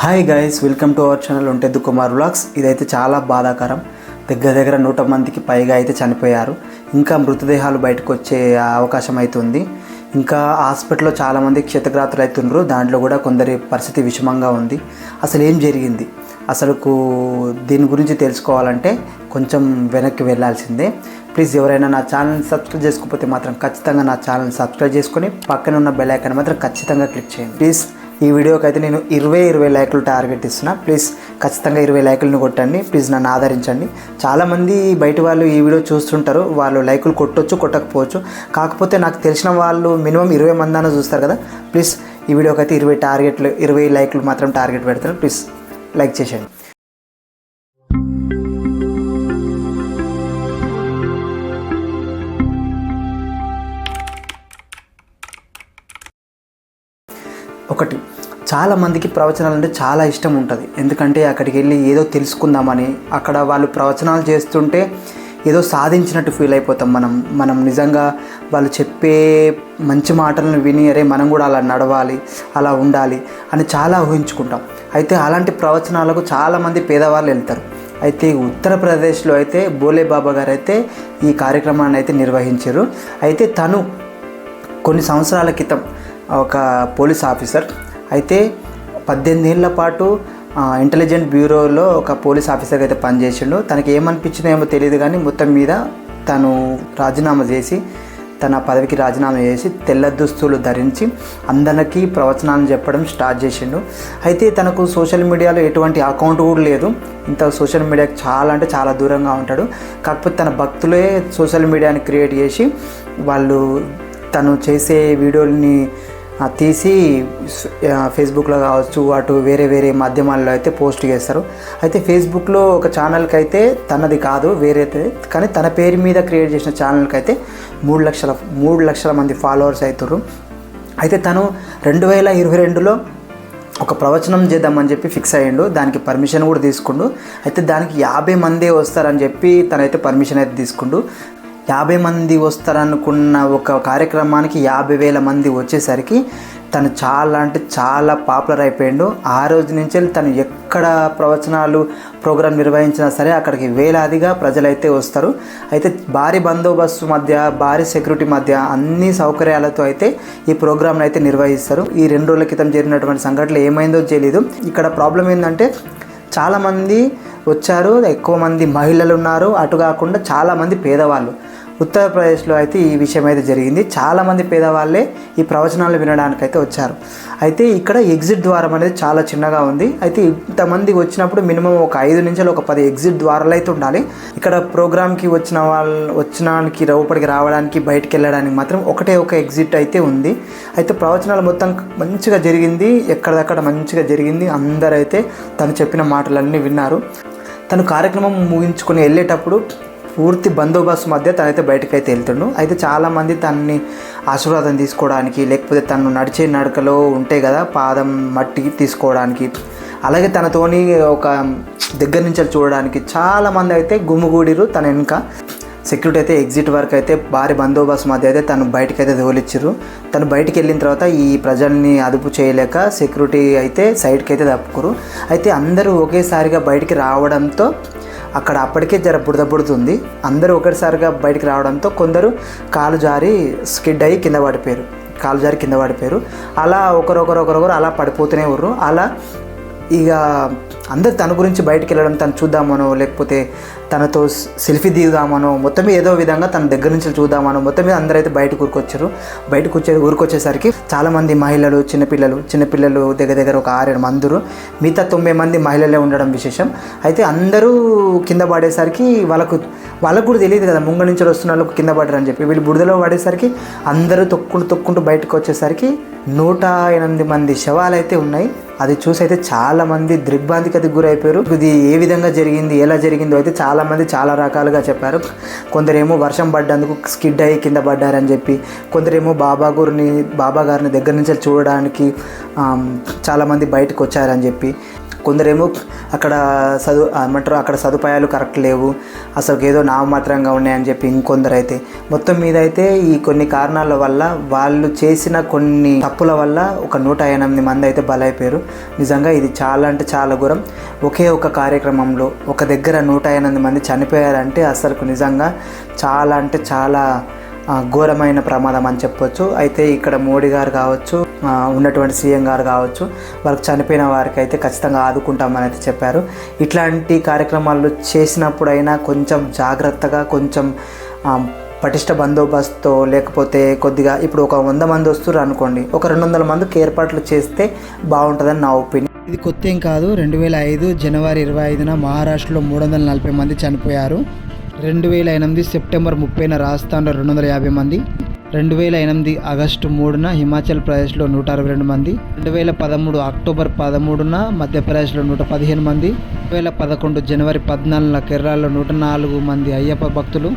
Hi guys welcome to our channel ఉంటెద్దు Kumar vlogs ఇదైతే చాలా బాధాకరం. దగ్గర దగ్గర నూట మందికి పైగా అయితే చనిపోయారు. ఇంకా మృతదేహాలు బయటకు వచ్చే అవకాశం అయితే ఉంది. ఇంకా హాస్పిటల్లో చాలామంది క్షతగ్రాతులు అవుతుండ్రు దాంట్లో కూడా కొందరి పరిస్థితి విషమంగా ఉంది. అసలు ఏం జరిగింది? అసలుకు దీని గురించి తెలుసుకోవాలంటే కొంచెం వెనక్కి వెళ్ళాల్సిందే ప్లీజ్ ఎవరైనా నా ఛానల్ని సబ్స్క్రైబ్ చేసుకోకపోతే మాత్రం ఖచ్చితంగా నా ఛానల్ని సబ్స్క్రైబ్ చేసుకొని పక్కన ఉన్న బెల్ ఐకాన్ మాత్రం ఖచ్చితంగా క్లిక్ చేయండి. ప్లీజ్ ఈ వీడియోకి అయితే నేను ఇరవై ఇరవై లైకులు టార్గెట్ ఇస్తున్నా. ప్లీజ్ ఖచ్చితంగా ఇరవై లైకులను కొట్టండి. ప్లీజ్ నన్ను ఆదరించండి. చాలామంది బయట వాళ్ళు ఈ వీడియో చూస్తుంటారు. వాళ్ళు లైకులు కొట్టొచ్చు కొట్టకపోవచ్చు. కాకపోతే నాకు తెలిసిన వాళ్ళు మినిమం ఇరవై మంది అన్న చూస్తారు కదా. ప్లీజ్ ఈ వీడియోకి అయితే ఇరవై టార్గెట్లు ఇరవై లైకులు మాత్రం టార్గెట్ పెడతాను ప్లీజ్ లైక్ చేసేయండి. చాలా మందికి ప్రవచనాలు అంటే చాలా ఇష్టం ఉంటుంది. ఎందుకంటే అక్కడికి వెళ్ళి ఏదో తెలుసుకుందామని అక్కడ వాళ్ళు ప్రవచనాలు చేస్తుంటే ఏదో సాధించినట్టు ఫీల్ అయిపోతాం మనం. మనం నిజంగా వాళ్ళు చెప్పే మంచి మాటలను విని అరే మనం కూడా అలా నడవాలి అలా ఉండాలి అని చాలా ఊహించుకుంటాం. అయితే అలాంటి ప్రవచనాలకు చాలామంది పేదవాళ్ళు వెళ్తారు. అయితే ఉత్తరప్రదేశ్లో అయితే బోలే బాబా గారు అయితే ఈ కార్యక్రమాన్ని అయితే నిర్వహించారు. అయితే తను కొన్ని సంవత్సరాల క్రితం ఒక పోలీస్ ఆఫీసర్ అయితే పద్దెనిమిది ఏళ్ళ పాటు ఇంటెలిజెంట్ బ్యూరోలో ఒక పోలీస్ ఆఫీసర్గా అయితే పనిచేసిండు. తనకి ఏమనిపించిందో ఏమో తెలియదు కానీ మొత్తం మీద తను రాజీనామా చేసి తన పదవికి రాజీనామా చేసి తెల్ల దుస్తులు ధరించి అందరికీ ప్రవచనాలు చెప్పడం స్టార్ట్ చేసిండు. అయితే తనకు సోషల్ మీడియాలో ఎటువంటి అకౌంట్ కూడా లేదు. ఇంత సోషల్ మీడియాకి చాలా అంటే చాలా దూరంగా ఉంటాడు. కాకపోతే తన భక్తులే సోషల్ మీడియాని క్రియేట్ చేసి వాళ్ళు తను చేసే వీడియోని తీసి ఫేస్బుక్లో కావచ్చు అటు వేరే వేరే మాధ్యమాల్లో అయితే పోస్ట్ చేస్తారు. అయితే ఫేస్బుక్లో ఒక ఛానల్కి అయితే తనది కాదు వేరేది. కానీ తన పేరు మీద క్రియేట్ చేసిన ఛానల్కి అయితే మూడు లక్షల మూడు లక్షల మంది ఫాలోవర్స్ అవుతారు అయితే తను రెండు వేల ఇరవై రెండులో ఒక ప్రవచనం చేద్దామని చెప్పి ఫిక్స్ అయ్యిండు. దానికి పర్మిషన్ కూడా తీసుకుండు. అయితే దానికి యాభై మందే వస్తారని చెప్పి తనైతే పర్మిషన్ అయితే తీసుకుండు. యాభై మంది వస్తారనుకున్న ఒక కార్యక్రమానికి యాభై వేల మంది వచ్చేసరికి తను చాలా అంటే చాలా పాపులర్ అయిపోయిండు. ఆ రోజు నుంచి తను ఎక్కడ ప్రవచనాలు ప్రోగ్రాం నిర్వహించినా సరే అక్కడికి వేలాదిగా ప్రజలైతే వస్తారు. అయితే భారీ బందోబస్తు మధ్య భారీ సెక్యూరిటీ మధ్య అన్ని సౌకర్యాలతో అయితే ఈ ప్రోగ్రాంను అయితే నిర్వహిస్తారు. ఈ రెండు రోజుల క్రితం జరిగినటువంటి సంఘటనలు ఏమైందో తెలియదు ఇక్కడ ప్రాబ్లం ఏంటంటే చాలామంది వచ్చారు ఎక్కువ మంది మహిళలు ఉన్నారు. అటు కాకుండా చాలామంది పేదవాళ్ళు. ఉత్తరప్రదేశ్లో అయితే ఈ విషయం అయితే జరిగింది. చాలామంది పేదవాళ్ళే ఈ ప్రవచనాలు వినడానికి అయితే వచ్చారు. అయితే ఇక్కడ ఎగ్జిట్ ద్వారం అనేది చాలా చిన్నగా ఉంది. అయితే ఇంతమంది వచ్చినప్పుడు మినిమం ఒక ఐదు నుంచి ఒక పది ఎగ్జిట్ ద్వారాలు అయితే ఉండాలి. ఇక్కడ ప్రోగ్రామ్కి వచ్చిన వాళ్ళు వచ్చినానికి లోపలికి రావడానికి బయటికి వెళ్ళడానికి మాత్రం ఒకటే ఒక ఎగ్జిట్ అయితే ఉంది. అయితే ప్రవచనాలు మొత్తం మంచిగా జరిగింది. ఎక్కడదక్కడ మంచిగా జరిగింది. అందరైతే తను చెప్పిన మాటలన్నీ విన్నారు. తను కార్యక్రమం ముగించుకొని వెళ్ళేటప్పుడు పూర్తి బందోబస్తు మధ్య తనైతే బయటకు అయితే వెళ్తుండు. అయితే చాలామంది తనని ఆశీర్వాదం తీసుకోవడానికి లేకపోతే తను నడిచే నడకలో ఉంటే కదా పాదం మట్టి తీసుకోవడానికి అలాగే తనతోని ఒక దగ్గర నుంచి చూడడానికి చాలామంది అయితే గుమ్ముగూడిరు తన వెనుక. సెక్యూరిటీ అయితే ఎగ్జిట్ వరకు అయితే భారీ బందోబస్తు మధ్య అయితే తను బయటకు అయితే తోలిచ్చారు తను బయటికి వెళ్ళిన తర్వాత ఈ ప్రజల్ని అదుపు చేయలేక సెక్యూరిటీ అయితే సైడ్కి అయితే తప్పుకురు అయితే అందరూ ఒకేసారిగా బయటికి రావడంతో అక్కడ అప్పటికే జర బుడదబుడుతుంది అందరూ ఒకటిసారిగా బయటికి రావడంతో కొందరు కాలు జారి స్కిడ్ అయ్యి కింద పడిపోయారు. కాలు జారి కింద పడిపోయారు. అలా ఒకరొకరు ఒకరొకరు అలా పడిపోతూనే ఉర్రు. అలా ఇక అందరు తన గురించి బయటకు వెళ్ళడం తను చూద్దామనో లేకపోతే తనతో సెల్ఫీ దిగుదామనో మొత్తం ఏదో విధంగా తన దగ్గర నుంచి చూద్దామనో మొత్తం మీద అందరైతే బయటకు ఊరుకొచ్చారు. బయటకు వచ్చే ఊరికొచ్చేసరికి చాలామంది మహిళలు చిన్నపిల్లలు చిన్నపిల్లలు దగ్గర దగ్గర ఒక ఆరేడు మందురు మిగతా తొంభై మంది మహిళలే ఉండడం విశేషం. అయితే అందరూ కింద పడేసరికి వాళ్ళకు వాళ్ళకు కూడా తెలియదు కదా ముంగ నుంచి వస్తున్న వాళ్ళకు కింద పడరని చెప్పి. వీళ్ళు బుడిదలో పడేసరికి అందరూ తొక్కుంటూ తొక్కుంటూ బయటకు వచ్చేసరికి నూట ఎనిమిది మంది శవాలు అయితే ఉన్నాయి. అది చూసి అయితే చాలా మంది దిగ్భ్రాంతికి గురైపోయారు. ఇది ఏ విధంగా జరిగింది ఎలా జరిగిందో అయితే చాలా మంది చాలా రకాలుగా చెప్పారు. కొందరేమో వర్షం పడ్డందుకు స్కిడ్ అయ్యి కింద పడ్డారని చెప్పి కొందరేమో బాబా గురిని బాబా గారిని దగ్గర నుంచి చూడడానికి చాలామంది బయటకు వచ్చారని చెప్పి. కొందరేమో అక్కడ చదువు ఏమంటారు అక్కడ సదుపాయాలు కరెక్ట్ లేవు అసలు ఏదో నామమాత్రంగా ఉన్నాయని చెప్పి ఇంకొందరు అయితే మొత్తం మీద అయితే ఈ కొన్ని కారణాల వల్ల వాళ్ళు చేసిన కొన్ని తప్పుల వల్ల ఒక నూట ఎనిమిది మంది అయితే బలైపోయారు. నిజంగా ఇది చాలా అంటే చాలా ఘోరం. ఒకే ఒక కార్యక్రమంలో ఒక దగ్గర నూట ఎనిమిది మంది చనిపోయారంటే అసలు నిజంగా చాలా అంటే చాలా ఘోరమైన ప్రమాదం అని చెప్పొచ్చు. అయితే ఇక్కడ మోడీ గారు కావచ్చు ఉన్నటువంటి సీఎం గారు కావచ్చు వాళ్ళకి చనిపోయిన వారికి అయితే ఖచ్చితంగా ఆదుకుంటామని అయితే చెప్పారు. ఇట్లాంటి కార్యక్రమాలు చేసినప్పుడైనా కొంచెం జాగ్రత్తగా కొంచెం పటిష్ట బందోబస్తుతో లేకపోతే కొద్దిగా ఇప్పుడు ఒక వంద మంది వస్తున్నారు అనుకోండి ఒక రెండు వందల మందికి ఏర్పాట్లు చేస్తే బాగుంటుందని నా ఒపీనియన్. ఇది కొత్త ఏం కాదు రెండు వేల ఐదు జనవరి ఇరవై ఐదున మహారాష్ట్రలో మూడు వందల నలభై మంది చనిపోయారు. రెండు వేల ఎనిమిది సెప్టెంబర్ ముప్పైన రాజస్థాన్లో రెండు వందల యాభై మంది రెండు వేల ఎనిమిది ఆగస్టు మూడున హిమాచల్ ప్రదేశ్లో నూట అరవై రెండు మంది రెండు వేల పదమూడు అక్టోబర్ పదమూడున మధ్యప్రదేశ్లో నూట పదిహేను మంది రెండు వేల పదకొండు జనవరి పద్నాలుగున కేరళలో నూట నాలుగు మంది అయ్యప్ప భక్తులు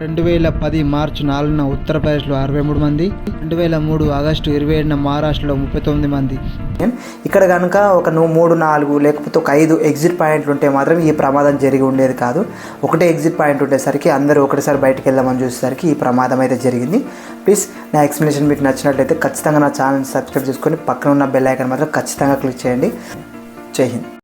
రెండు వేల పది మార్చి నాలుగున ఉత్తరప్రదేశ్లో అరవై మూడు మంది రెండు వేల మూడు ఆగస్టు ఇరవై ఏడున మహారాష్ట్రలో ముప్పై తొమ్మిది మంది. ఇక్కడ కనుక ఒక మూడు నాలుగు లేకపోతే ఒక ఐదు ఎగ్జిట్ పాయింట్లు ఉంటే మాత్రం ఈ ప్రమాదం జరిగి ఉండేది కాదు. ఒకటే ఎగ్జిట్ పాయింట్ ఉండేసరికి అందరూ ఒకటిసారి బయటకు వెళ్దామని చూసేసరికి ఈ ప్రమాదం అయితే జరిగింది. ప్లీజ్ నా ఎక్స్ప్లెనేషన్ మీకు నచ్చినట్లయితే ఖచ్చితంగా నా ఛానల్ సబ్స్క్రైబ్ చేసుకొని పక్కన ఉన్న బెల్ ఐకాన్ మాత్రం ఖచ్చితంగా క్లిక్ చేయండి. జై హింద్.